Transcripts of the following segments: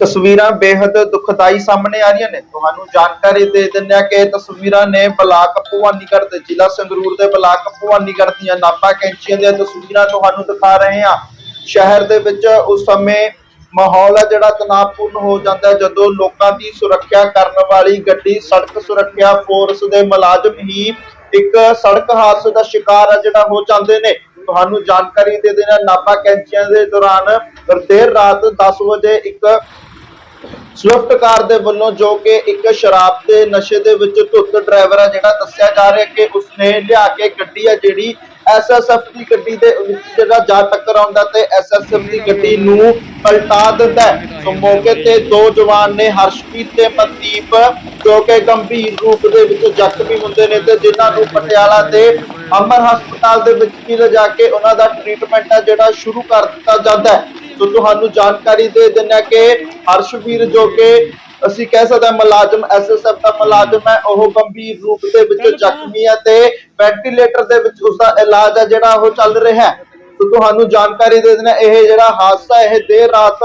ਤਸਵੀਰਾਂ ਬੇहद ਦੁਖਦਾਈ ਸਾਹਮਣੇ ਆ ਰਹੀਆਂ ਨੇ। ਤੁਹਾਨੂੰ ਜਾਣਕਾਰੀ ਦੇ ਦਿੰਦੇ ਆ ਕਿ ਤਸਵੀਰਾਂ ਨੇ ਬਲਾਕ ਭਵਾਨੀਗੜ੍ਹ ਦੇ ਜ਼ਿਲ੍ਹਾ ਸੰਗਰੂਰ ਦੇ ਬਲਾਕ ਭਵਾਨੀਗੜ੍ਹ ਦੀਆਂ ਨਾਪਾ ਕੈਂਚੀਆਂ ਦੀਆਂ ਤਸਵੀਰਾਂ ਤੁਹਾਨੂੰ ਦਿਖਾ ਰਹੇ ਹਾਂ। ਸ਼ਹਿਰ ਦੇ ਵਿੱਚ ਉਸ ਸਮੇਂ ਮਾਹੌਲ ਹੈ ਜਿਹੜਾ ਤਣਾਅਪੂਰਨ ਹੋ ਜਾਂਦਾ ਜਦੋਂ ਲੋਕਾਂ ਦੀ ਸੁਰੱਖਿਆ ਕਰਨ ਵਾਲੀ ਗੱਡੀ, ਸੜਕ ਸੁਰੱਖਿਆ ਫੋਰਸ ਦੇ ਮੁਲਾਜ਼ਮ ਹੀ ਇੱਕ ਸੜਕ ਹਾਦਸੇ ਦਾ ਸ਼ਿਕਾਰ ਹੈ ਜਿਹੜਾ ਹੋ ਜਾਂਦੇ ਨੇ। ਤੁਹਾਨੂੰ ਜਾਣਕਾਰੀ ਦੇ ਦੇਣਾ ਨਾਪਾ ਕੈਂਚੀਆਂ ਦੇ ਦੌਰਾਨ ਦੇਰ ਰਾਤ 10 ਵਜੇ ਇੱਕ ਸਵਿਫਟ ਕਾਰ ਦੇ ਵੱਲੋਂ ਜੋ ਕਿ ਇੱਕ ਸ਼ਰਾਬ ਤੇ ਨਸ਼ੇ ਦੇ ਵਿੱਚ ਧੁੱਤ ਡਰਾਈਵਰ ਹੈ ਜਿਹੜਾ ਦੱਸਿਆ ਜਾ ਰਿਹਾ ਕਿ ਉਸਨੇ ਲਿਆ ਕੇ ਗੱਡੀ ਹੈ ਜਿਹੜੀ ਐਸਐਸਐਫ ਦੀ ਗੱਡੀ ਦੇ ਵਿੱਚ ਜਿਹੜਾ ਜਾ ਟਕਰਾਉਂਦਾ ਤੇ ਐਸਐਸਐਫ ਦੀ ਗੱਡੀ ਨੂੰ ਪਲਟਾ ਦਿੰਦਾ ਸੋ ਮੌਕੇ ਤੇ ਦੋ ਜਵਾਨ ਨੇ ਹਰਸ਼ਪ੍ਰੀਤ ਤੇ ਮਨਦੀਪ, ਜੋ ਕਿ ਗੰਭੀਰ ਰੂਪ ਦੇ ਵਿੱਚ ਜ਼ਖਮੀ ਹੁੰਦੇ ਨੇ ਤੇ ਜਿਨ੍ਹਾਂ ਨੂੰ ਪਟਿਆਲਾ ਦੇ ਅਮਰ ਹਸਪਤਾਲ ਦੇ ਵਿੱਚ ਵੀ ਲਿਜਾ ਕੇ ਉਹਨਾਂ ਦਾ ਟ੍ਰੀਟਮੈਂਟ ਹੈ ਜਿਹੜਾ ਸ਼ੁਰੂ ਕਰ ਦਿੱਤਾ ਜਾਂਦਾ ਹੈ। ਸੋ ਤੁਹਾਨੂੰ ਜਾਣਕਾਰੀ ਦੇ ਦਿੰਨਾ ਕਿ ਹਰਸ਼ਵੀਰ ਜੋ ਕਿ ਅਸੀਂ ਕਹਿ ਸਕਦੇ ਮੁਲਾਜ਼ਮ ਐਸਐਸਐਫ ਦਾ ਮੁਲਾਜ਼ਮ ਹੈ ਉਹ ਗੰਭੀਰ ਰੂਪ ਦੇ ਵਿੱਚ ਜ਼ਖਮੀ ਹੈ ਤੇ ਵੈਂਟੀਲੇਟਰ ਦੇ ਵਿੱਚ ਉਸ ਦਾ ਇਲਾਜ ਹੈ ਜਿਹੜਾ ਉਹ ਚੱਲ ਰਿਹਾ ਹੈ ਸੋ ਤੁਹਾਨੂੰ ਜਾਣਕਾਰੀ ਦੇ ਦਿੰਨਾ ਇਹ ਜਿਹੜਾ ਹਾਦਸਾ ਇਹ ਦੇਰ ਰਾਤ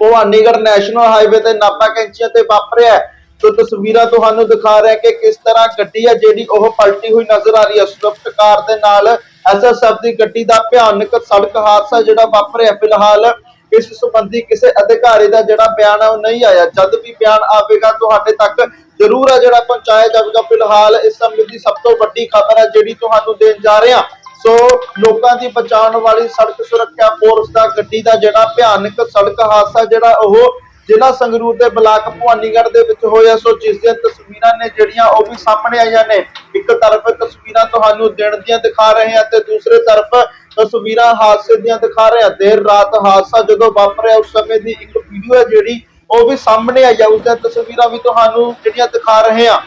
ਭਵਾਨੀਗੜ੍ਹ ਨੈਸ਼ਨਲ ਹਾਈਵੇ ਤੇ ਨਾਪਾ ਕੈਂਚੀਆਂ ਤੇ ਵਾਪਰਿਆ ਹੈ। ਸੋ ਤਸਵੀਰਾਂ ਤੁਹਾਨੂੰ ਦਿਖਾ ਰਿਹਾ ਕਿ ਕਿਸ ਤਰ੍ਹਾਂ ਗੱਡੀ ਹੈ ਜਿਹੜੀ ਉਹ ਪਲਟੀ ਹੋਈ ਨਜ਼ਰ ਆ ਰਹੀ ਹੈ ਸਵਿਫਟ ਕਾਰ ਦੇ ਨਾਲ ਐਸਐਸਐਫ ਦੀ ਗੱਡੀ ਦਾ ਭਿਆਨਕ ਸੜਕ ਹਾਦਸਾ ਜਿਹੜਾ ਵਾਪਰਿਆ। ਫਿਲਹਾਲ ਇਸ ਸੰਬੰਧੀ ਕਿਸੇ ਅਧਿਕਾਰੀ ਦਾ ਜਿਹੜਾ ਬਿਆਨ ਹੈ ਉਹ ਨਹੀਂ ਆਇਆ। ਜਦ ਵੀ ਬਿਆਨ ਆਵੇਗਾ, ਤੁਹਾਡੇ ਤੱਕ ਜ਼ਰੂਰ ਹੈ ਜਿਹੜਾ ਪਹੁੰਚਾਇਆ ਜਾਵੇਗਾ। ਫਿਲਹਾਲ ਇਸ ਸਮੇਂ ਦੀ ਸਭ ਤੋਂ ਵੱਡੀ ਖਬਰ ਹੈ ਜਿਹੜੀ ਤੁਹਾਨੂੰ ਦੇਣ ਜਾ ਰਹੇ ਹਾਂ ਸੋ ਲੋਕਾਂ ਦੀ ਬਚਾਉਣ ਵਾਲੀ ਸੜਕ ਸੁਰੱਖਿਆ ਫੋਰਸ ਦਾ, ਗੱਡੀ ਦਾ ਜਿਹੜਾ ਭਿਆਨਕ ਸੜਕ ਹਾਦਸਾ ਜਿਹੜਾ ਉਹ ਜ਼ਿਲ੍ਹਾ ਸੰਗਰੂਰ ਦੇ ਬਲਾਕ ਭਵਾਨੀਗੜ੍ਹ ਦੇ ਵਿੱਚ ਹੋਇਆ ਸੋ ਜਿਸ ਦੀਆਂ ਤਸਵੀਰਾਂ ਨੇ ਜਿਹੜੀਆਂ ਉਹ ਵੀ ਸਾਹਮਣੇ ਆਈਆਂ ਨੇ। ਇੱਕ ਤਰਫ ਤਸਵੀਰਾਂ ਤੁਹਾਨੂੰ ਦਿਨ ਦੀਆਂ ਦਿਖਾ ਰਹੇ ਹਾਂ ਤੇ ਦੂਸਰੇ ਤਰਫ ਤਸਵੀਰਾਂ ਹਾਦਸੇ ਦੀਆਂ ਦਿਖਾ ਰਹੇ ਹਾਂ। ਦੇਰ ਰਾਤ ਹਾਦਸਾ ਜਦੋਂ ਵਾਪਰਿਆ, ਉਸ ਸਮੇਂ ਦੀ ਇੱਕ ਵੀਡੀਓ ਹੈ ਜਿਹੜੀ ਉਹ ਵੀ ਸਾਹਮਣੇ ਆਈ ਆ। ਉਸ ਦੀਆਂ ਤਸਵੀਰਾਂ ਵੀ ਤੁਹਾਨੂੰ ਜਿਹੜੀਆਂ ਦਿਖਾ ਰਹੇ ਹਾਂ।